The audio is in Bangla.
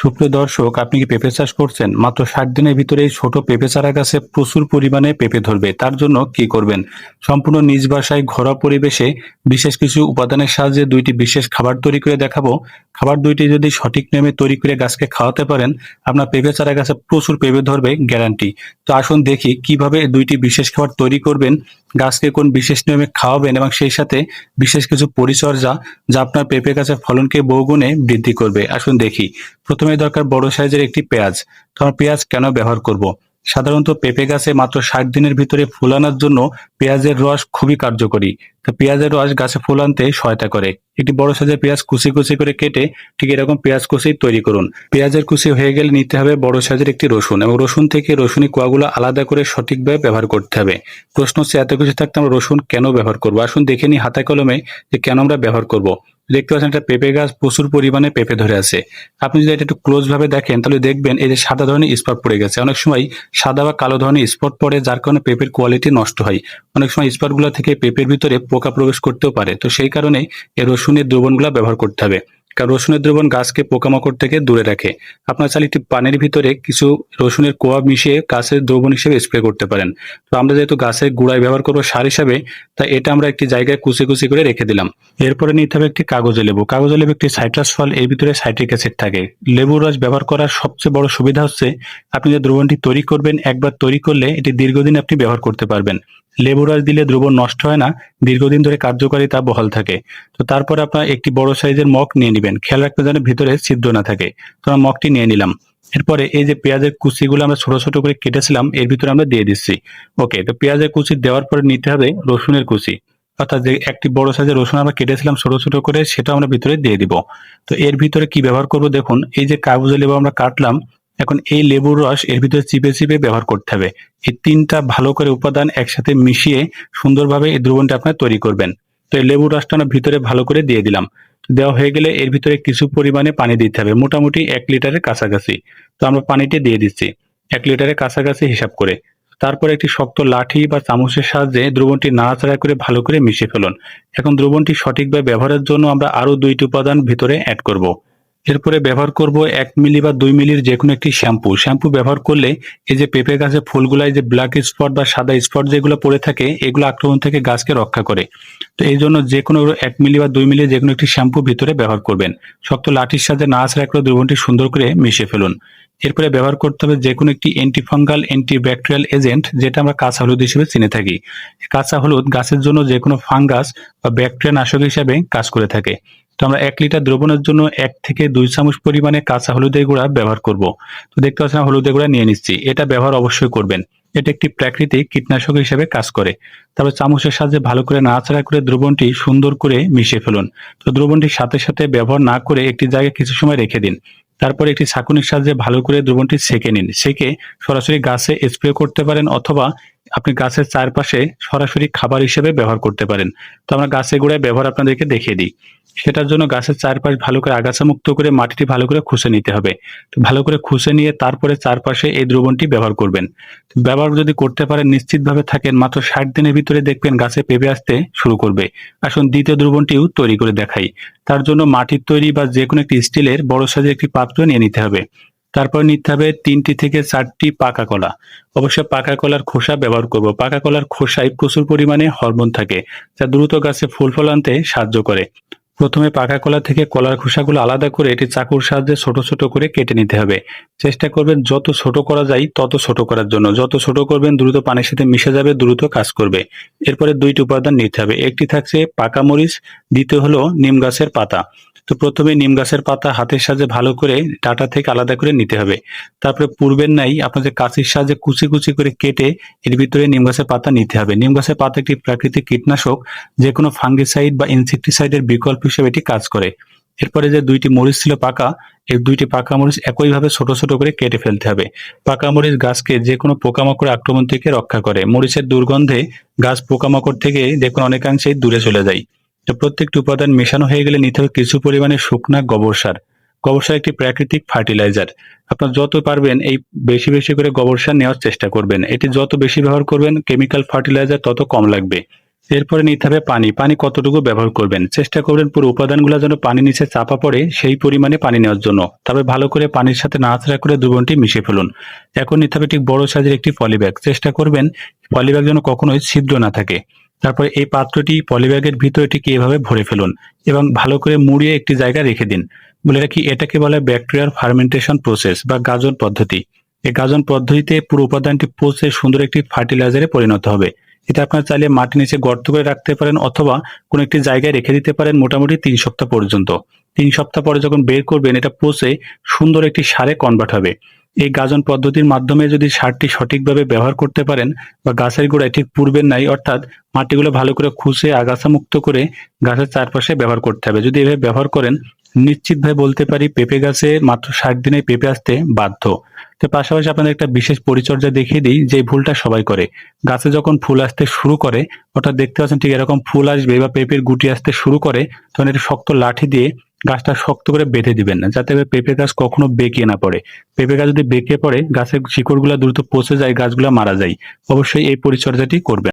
সুপ্রিয় দর্শক, আপনি কি পেঁপে চাষ করছেন? মাত্র ষাট দিনের ভিতরে এই ছোট পেঁপে চারা গাছে প্রচুর পরিমাণে পেঁপে ধরবে। তার জন্য কি করবেন? সম্পূর্ণ নিজ বাসায় ঘরোয়া পরিবেশে বিশেষ কিছু উপাদানের সাহায্যে দুইটি বিশেষ খাবার তৈরি করে দেখাবো। খাবার দুইটি যদি সঠিক নিয়মে তৈরি করে গাছকে খাওয়াতে পারেন, আপনার পেঁপে চারা গাছে প্রচুর পেঁপে ধরবে, গ্যারান্টি। তো আসুন দেখি কীভাবে দুইটি বিশেষ খাবার তৈরি করবেন। গাছকে কোন বিশেষ নিয়মে খাওয়াবেন এবং সেই সাথে বিশেষ কিছু পরিচর্যা যা আপনার পেঁপে গাছের ফলনকে বহুগুণে বৃদ্ধি করবে। আসুন দেখি। প্রথমে দরকার বড় সাইজের একটি পেঁয়াজ। তো আমরা পেঁয়াজ কেন ব্যবহার করব? সাধারণত পেঁপে গাছে মাত্র ষাট দিনের ভিতরে ফুল আনার জন্য পেঁয়াজের রস খুবই কার্যকরী। তো পেঁয়াজের রস গাছে ফুল আনতে সহায়তা করে। একটি বড় সাইজের পেঁয়াজ কুচি কুচি করে কেটে ঠিক এরকম পেঁয়াজ কুচি তৈরি করুন। পেঁয়াজের কুচি হয়ে গেলে নিতে হবে বড় সাইজের একটি রসুন এবং রসুন থেকে রসুনি কোয়াগুলো আলাদা করে সঠিকভাবে ব্যবহার করতে হবে। প্রশ্ন হচ্ছে, এত কিছু থাকতে আমরা রসুন কেন ব্যবহার করব? আসুন দেখে নিই হাতে কলমে যে কেন আমরা ব্যবহার করব। দেখতে পাচ্ছেন একটা পেঁপে গাছ প্রচুর পরিমাণে পেঁপে ধরে আছে। আপনি যদি এটা একটু ক্লোজ ভাবে দেখেন, তাহলে দেখবেন এই যে সাদা ধরনের স্পট পড়ে গেছে। অনেক সময় সাদা বা কালো ধরনের স্পট পড়ে, যার কারণে পেঁপের কোয়ালিটি নষ্ট হয়। অনেক সময় স্পটগুলো থেকে পেঁপের ভিতরে পোকা প্রবেশ করতেও পারে। তো সেই কারণে এই রসুনের দ্রবণগুলো ব্যবহার করতে হবে। কারণ রসুনের দ্রবণ গাছকে পোকামাকড় থেকে দূরে রাখে। আপনার চাইলে একটি পানির ভিতরে কিছু রসুনের কোয়া মিশিয়ে গাছের দ্রবণ হিসেবে স্প্রে করতে পারেন। তো আমরা যেহেতু গাছের গুঁড়ায় ব্যবহার করব সার হিসাবে তা এটা আমরা একটি জায়গায় কুচি কুচি করে রেখে দিলাম। এরপরে নিতে হবে একটি কাগজে লেবু। কাগজে লেবু একটি সাইট্রাস ফল, এর ভিতরে সাইট্রিক অ্যাসিড থাকে। লেবুর রস ব্যবহার করার সবচেয়ে বড় সুবিধা হচ্ছে, আপনি যে দ্রবণটি তৈরি করবেন, একবার তৈরি করলে এটি দীর্ঘদিন আপনি ব্যবহার করতে পারবেন। লেবু রস দিলে দ্রবণ নষ্ট হয় না, দীর্ঘদিন ধরে কার্যকারিতা বহাল থাকে। তো তারপর আপনার একটি বড় সাইজের মগ নিয়ে নেবেন খেয়াল রাখতে যেন ভিতরে ছিদ্র না থাকে। তো আমরা মগটি নিয়ে নিলাম। এরপরে এই যে পেঁয়াজের কুচিগুলো আমরা ছোট ছোট করে কেটেছিলাম, এর ভিতরে আমরা দিয়ে দিচ্ছি। ওকে, তো পেঁয়াজের কুচি দেওয়ার পরে নিতে হবে রসুনের কুচি। অর্থাৎ যে একটি বড় সাইজের রসুন আমরা কেটেছিলাম ছোট ছোট করে সেটা আমরা ভিতরে দিয়ে দিব। তো এর ভিতরে কি ব্যবহার করব দেখুন, এই যে কাগজে লেবু আমরা কাটলাম, এখন এই লেবুর রস এর ভিতরে চিপে চিপে ব্যবহার করতে হবে। এই তিনটা ভালো করে উপাদান একসাথে মিশিয়ে সুন্দরভাবে এই দ্রবণটা আপনার তৈরি করবেন। তো এই লেবুর রসটা আমরা ভিতরে ভালো করে দিয়ে দিলাম। দেওয়া হয়ে গেলে এর ভিতরে কিছু পরিমাণে পানি দিতে হবে। মোটামুটি এক লিটারের কাছাকাছি। তো আমরা পানিটি দিয়ে দিচ্ছি। এক লিটারের কাছাকাছি হিসাব করে। তারপর একটি শক্ত লাঠি বা চামচের সাহায্যে দ্রবণটি নাড়াচাড়া করে ভালো করে মিশিয়ে ফেলুন। এখন দ্রবণটি সঠিকভাবে ব্যবহারের জন্য আমরা আরও দুইটি উপাদান ভিতরে অ্যাড করব। এরপরে ব্যবহার করব এক মিলি বা দুই মিলির যে কোনো একটি শ্যাম্পু। শ্যাম্পু ব্যবহার করলে এই যে পেঁপে গাছের ফুলগুলায় যে ব্ল্যাক স্পট বা সাদা স্পট যেগুলো পড়ে থাকে, এগুলো আক্রমণ থেকে গাছকে রক্ষা করে। তো এই জন্য যে কোনো এক মিলি বা দুই মিলি যে কোনো একটি শ্যাম্পু ভিতরে ব্যবহার করবেন। শক্ত লাঠির সাথে না নাচ রাখলে দ্রবণটি সুন্দর করে মিশিয়ে ফেলুন। এরপরে ব্যবহার করতে হবে যে কোনো একটি অ্যান্টিফাঙ্গাল অ্যান্টিব্যাকটেরিয়াল এজেন্ট যেটা আমরা কাঁচা হলুদ হিসেবে চিনে থাকি। কাঁচা হলুদ গাছের জন্য যে কোনো ফাঙ্গাস বা ব্যাকটেরিয়া নাশক হিসাবে কাজ করে থাকে। তো আমরা এক লিটার দ্রবণের জন্য এক থেকে দুই চামচ পরিমাণে কাঁচা হলুদের গুঁড়া ব্যবহার করব। তো দেখতে পাচ্ছেন হলুদের গুঁড়া নিয়ে নিচ্ছি। এটা ব্যবহার অবশ্যই করবেন। এটা একটি প্রাকৃতিক কীটনাশক হিসেবে কাজ করে। তারপর চামচের সাহায্যে ভালো করে নাড়াচাড়া করে দ্রবণটি সুন্দর করে মিশিয়ে ফেলুন। তো দ্রবণটির সাথে সাথে ব্যবহার না করে একটি জায়গায় কিছু সময় রেখে দিন। তারপর একটি ছাকুনির সাহায্যে ভালো করে দ্রবণটি সেকে নিন। সেকে সরাসরি গাছে স্প্রে করতে পারেন অথবা আপনি গাছের চারপাশে সরাসরি খাবার হিসেবে ব্যবহার করতে পারেন। তো আমরা গাছের গোড়ায় ব্যবহার আপনাদেরকে দেখিয়ে দিই। সেটার জন্য গাছের চারপাশ ভালো করে আগাছা মুক্ত করে মাটিটি ভালো করে খুশে নিতে হবে। তো ভালো করে খুশে নিয়ে তারপরে চারপাশে এই দ্রবণটি ব্যবহার করবেন। ব্যবহার যদি করতে পারেন, নিশ্চিতভাবে থাকেন, মাত্র ষাট দিনের ভিতরে দেখবেন গাছে পেঁপে আসতে শুরু করবে। আসুন দ্বিতীয় দ্রবণটিও তৈরি করে দেখাই। তার জন্য মাটির তৈরি বা যে কোনো একটি স্টিলের বড় সাইজের একটি পাত্র নিয়ে নিতে হবে। তারপর নিতে হবে তিনটি থেকে চারটি পাকা কলা। অবশ্যই পাকা কলার খোসা ব্যবহার করব। পাকা কলার খোসায় প্রচুর পরিমাণে হরমোন থাকে, যা দ্রুত গাছে ফুল ফল আনতে সাহায্য করে। প্রথমে পাকা কলা থেকে কলার খোসাগুলো আলাদা করে এটি চাকুর সাহায্যে ছোট ছোট করে কেটে নিতে হবে। চেষ্টা করবেন যত ছোট করা যায় তত ছোট করার জন্য। যত ছোট করবেন দ্রুত পানির সাথে মিশে যাবে, দ্রুত কাজ করবে। এরপরে দুইটি উপাদান নিতে হবে। একটি থাকছে পাকা মরিচ, দ্বিতীয় হলো নিম গাছের পাতা। তো প্রথমে নিম গাছের পাতা হাতের সাহায্যে ভালো করে ডাটা থেকে আলাদা করে নিতে হবে। তারপরে পূর্বের নাই আপনাদের কাঁচির সাহায্যে কুচি কুচি করে কেটে এর ভিতরে নিম গাছের পাতা নিতে হবে। নিম গাছের পাতা একটি প্রাকৃতিক কীটনাশক যে কোনো ফাঙ্গিসাইড বা ইনসেকটিসাইডের বিকল্প হিসেবে এটি কাজ করে। এরপরে যে দুইটি মরিচ ছিল পাকা, এই দুইটি পাকা মরিচ একইভাবে ছোট ছোট করে কেটে ফেলতে হবে। পাকা মরিচ গাছকে যে কোনো পোকামাকড় আক্রমণ থেকে রক্ষা করে। মরিচের দুর্গন্ধে গাছ পোকামাকড় থেকে দেখুন অনেকাংশেই দূরে চলে যায়। তো প্রত্যেকটি উপাদান মেশানো হয়ে গেলে নিতে হবে কিছু পরিমাণে শুকনা গোবর সার। গোবর সার একটি প্রাকৃতিক ফার্টিলাইজার। আপনার যত পারবেন এই বেশি বেশি করে গোবর সার নেওয়ার চেষ্টা করবেন। এটি যত বেশি ব্যবহার করবেন, কেমিক্যাল ফার্টিলাইজার তত কম লাগবে। এরপরে নিতে হবে পানি। পানি কতটুকু ব্যবহার করবেন? চেষ্টা করবেন পুরো উপাদানগুলো যেন পানি নিচে চাপা পড়ে সেই পরিমাণে পানি নেওয়ার জন্য। তবে ভালো করে পানির সাথে নাড়াচাড়া করে দুবনটি মিশিয়ে ফেলুন। এখন নিতে হবে ঠিক বড় সাইজের একটি পলিব্যাগ। চেষ্টা করবেন পলিব্যাগ যেন কখনোই ছিদ্র না থাকে। তারপর এই পাত্রটি পলিব্যাগের ভিতর এটিকে এভাবে ভরে ফেলুন এবং ভালো করে মুড়িয়ে একটি জায়গায় রেখে দিন। বলে রাখি, এটাকে বলে ব্যাকটেরিয়ার ফার্মেন্টেশন প্রসেস বা গাজন পদ্ধতি। এই গাজন পদ্ধতিতে পুরো উপাদানটি পচে সুন্দর একটি ফার্টিলাইজারে পরিণত হবে। এটা আপনার চাইলে মাটি নিচে গর্ত করে রাখতে পারেন অথবা কোনো একটি জায়গায় রেখে দিতে পারেন মোটামুটি তিন সপ্তাহ পর্যন্ত। তিন সপ্তাহ পরে যখন বের করবেন, এটা পচে সুন্দর একটি সারে কনভার্ট হবে। এই গাজন পদ্ধতির মাধ্যমে যদি সারটি সঠিকভাবে ব্যবহার করতে পারেন বা গাছের গোড়ায় ঠিক পূর্বের নাই, অর্থাৎ মাটিগুলো ভালো করে খুশে আগাছা মুক্ত করে গাছের চারপাশে ব্যবহার করতে হবে। যদি এভাবে ব্যবহার করেন নিশ্চিতভাবে বলতে পারি পেঁপে গাছে মাত্র ষাট দিনে পেঁপে আসতে বাধ্য। তো পাশাপাশি আপনাদের একটা বিশেষ পরিচর্যা দেখিয়ে দিই, যে ভুলটা সবাই করে। গাছে যখন ফুল আসতে শুরু করে, অর্থাৎ দেখতে পাচ্ছেন ঠিক এরকম ফুল আসবে বা পেঁপের গুটি আসতে শুরু করে, তখন একটি শক্ত লাঠি দিয়ে গাছটা শক্ত করে বেঁধে দিবেন না, যাতে পেঁপে গাছ কখনো বেঁকে না পড়ে। পেঁপে গাছ যদি বেঁকে পড়ে, গাছের শিকড়গুলো দ্রুত পচে যায়, গাছগুলো মারা যায়। অবশ্যই এই পরিচর্যাটি করবেন।